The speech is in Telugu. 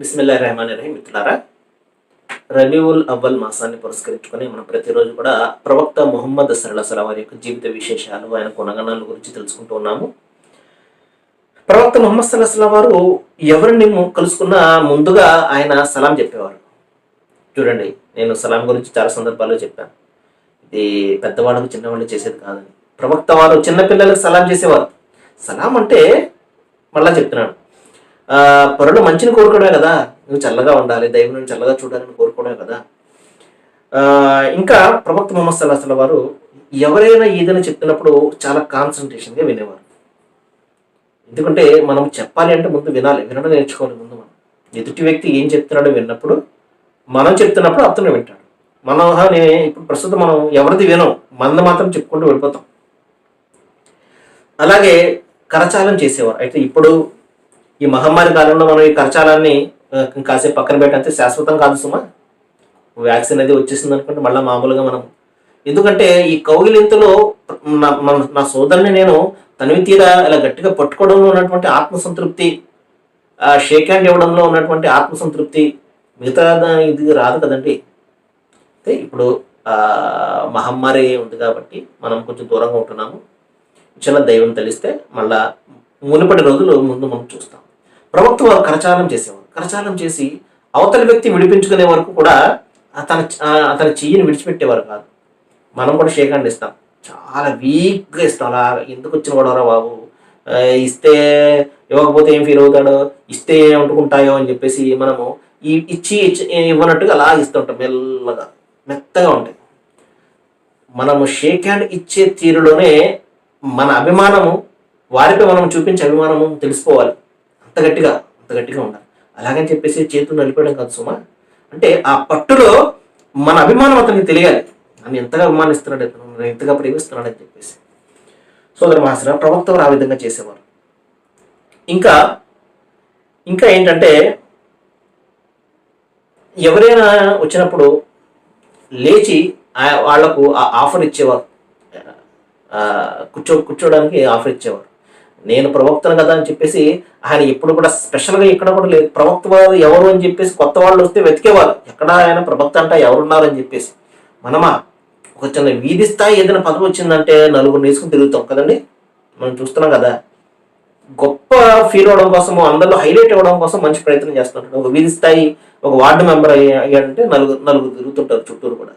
బిస్మిల్లా రెహమాన్ రహీం మిత్రులారా రబీవుల్ అవ్వల్ మాసాన్ని పురస్కరించుకొని మనం ప్రతిరోజు కూడా ప్రవక్త ముహమ్మద్ సరళసల వారి యొక్క జీవిత విశేషాలు ఆయన కొనగణాల గురించి తెలుసుకుంటూ ఉన్నాము. ప్రవక్త మొహమ్మద్ సల్లాహ్ వారు ఎవరిని కలుసుకున్నా ముందుగా ఆయన సలాం చెప్పేవారు. చూడండి నేను సలాం గురించి చాలా సందర్భాల్లో చెప్పాను. ఇది పెద్దవాళ్ళకు చిన్నవాళ్ళు చేసేది కాదని. ప్రవక్త వారు చిన్నపిల్లలకు సలాం చేసేవారు. సలాం అంటే మళ్ళా చెప్తున్నాను. పరుడు పొరలో మంచిని కోరుకోవడమే కదా. నువ్వు చల్లగా ఉండాలి దైవం నువ్వు చల్లగా చూడాలని కోరుకోవడమే కదా. ఇంకా ప్రవక్త మొహమ్మద్ సల్లాహ్ వారు ఎవరైనా ఏదైనా చెప్తున్నప్పుడు చాలా కాన్సన్ట్రేషన్గా వినేవారు. ఎందుకంటే మనం చెప్పాలి అంటే ముందు వినాలి వినడం నేర్చుకోవాలి ముందు మనం. ఎదుటి వ్యక్తి ఏం చెప్తున్నాడో విన్నప్పుడు మనం చెప్తున్నప్పుడు అతను వింటాడు. మనం ఇప్పుడు ప్రస్తుతం మనం ఎవరిది వినం మంద మాత్రం చెప్పుకుంటూ వెళ్ళిపోతాం. అలాగే కరచాలం చేసేవారు. అయితే ఇప్పుడు ఈ మహమ్మారి కాలంలో మనం ఈ కరచాలాన్ని కాసేపు పక్కన పెట్టంతే శాశ్వతం కాదు సుమా. వ్యాక్సిన్ అది వచ్చేసింది అనుకుంటే మళ్ళీ మామూలుగా మనం. ఎందుకంటే ఈ కౌగిలింతలో నా నా సోదరుని నేను తనివి తీరా ఇలా గట్టిగా పట్టుకోవడంలో ఉన్నటువంటి ఆత్మసంతృప్తి ఆ షేక్ హ్యాండ్ ఇవ్వడంలో ఉన్నటువంటి ఆత్మసంతృప్తి మిగతా ఇది రాదు కదండి. అయితే ఇప్పుడు మహమ్మారి ఉంది కాబట్టి మనం కొంచెం దూరంగా ఉంటున్నాము. చిన్న దైవం తెలిస్తే మళ్ళా మునుపటి రోజులు ముందు మనం చూస్తాం. ప్రవక్త వారు కరచాలం చేసేవారు. కరచాలం చేసి అవతలి వ్యక్తి విడిపించుకునే వరకు కూడా తన అతని చెయ్యిని విడిచిపెట్టేవారు కాదు. మనం కూడా షేక్ హ్యాండ్ ఇస్తాం. చాలా వీక్గా ఇస్తాం. అలా ఎందుకు వచ్చిన గొడవరా బాబు? ఇస్తే ఇవ్వకపోతే ఏం ఫీల్ అవుతాడో? ఇస్తే ఏం అని చెప్పేసి మనము ఈ ఇచ్చి ఇచ్చి ఇవ్వనట్టుగా అలా ఇస్తుంటాం మెల్లగా. మెత్తగా ఉంటాయి. మనము షేక్ హ్యాండ్ ఇచ్చే తీరులోనే మన అభిమానము వారిపై మనం చూపించే అభిమానము తెలుసుకోవాలి. అంత గట్టిగా అంత గట్టిగా ఉండాలి. అలాగని చెప్పేసి చేతులు నలిపేయడం కాదు సుమా. అంటే ఆ పట్టులో మన అభిమానం అతనికి తెలియాలి. నన్ను ఎంతగా అభిమానిస్తున్నాడు నన్ను ఎంతగా ప్రేమిస్తున్నాడు అని చెప్పేసి. సోదర మహాశర ప్రవక్త ఆ విధంగా చేసేవారు. ఇంకా ఇంకా ఏంటంటే ఎవరైనా వచ్చినప్పుడు లేచి ఆ- వాళ్ళకు ఆ ఆఫర్ ఇచ్చేవారు. కూర్చో కూర్చోడానికి ఆఫర్ ఇచ్చేవారు. నేను ప్రవక్తను కదా అని చెప్పేసి ఆయన ఎప్పుడు కూడా స్పెషల్గా ఇక్కడ కూడా లేదు. ప్రవక్త ఎవరు అని చెప్పేసి కొత్త వాళ్ళు వస్తే వెతికేవారు. ఎక్కడ ఆయన ప్రవక్త అంటే ఎవరున్నారని చెప్పేసి. మనమా ఒక చిన్న వీధి స్థాయి ఏదైనా పదవి వచ్చిందంటే నలుగురు నేసుకుని తిరుగుతాం కదండి? మనం చూస్తున్నాం కదా. గొప్ప ఫీల్ అవడం కోసం అందరిలో హైలైట్ అవ్వడం కోసం మంచి ప్రయత్నం చేస్తుంటాడు ఒక వీధి స్థాయి ఒక వార్డు మెంబర్ అయ్యాడంటే నలుగురు నలుగురు తిరుగుతుంటారు చుట్టూరు కూడా.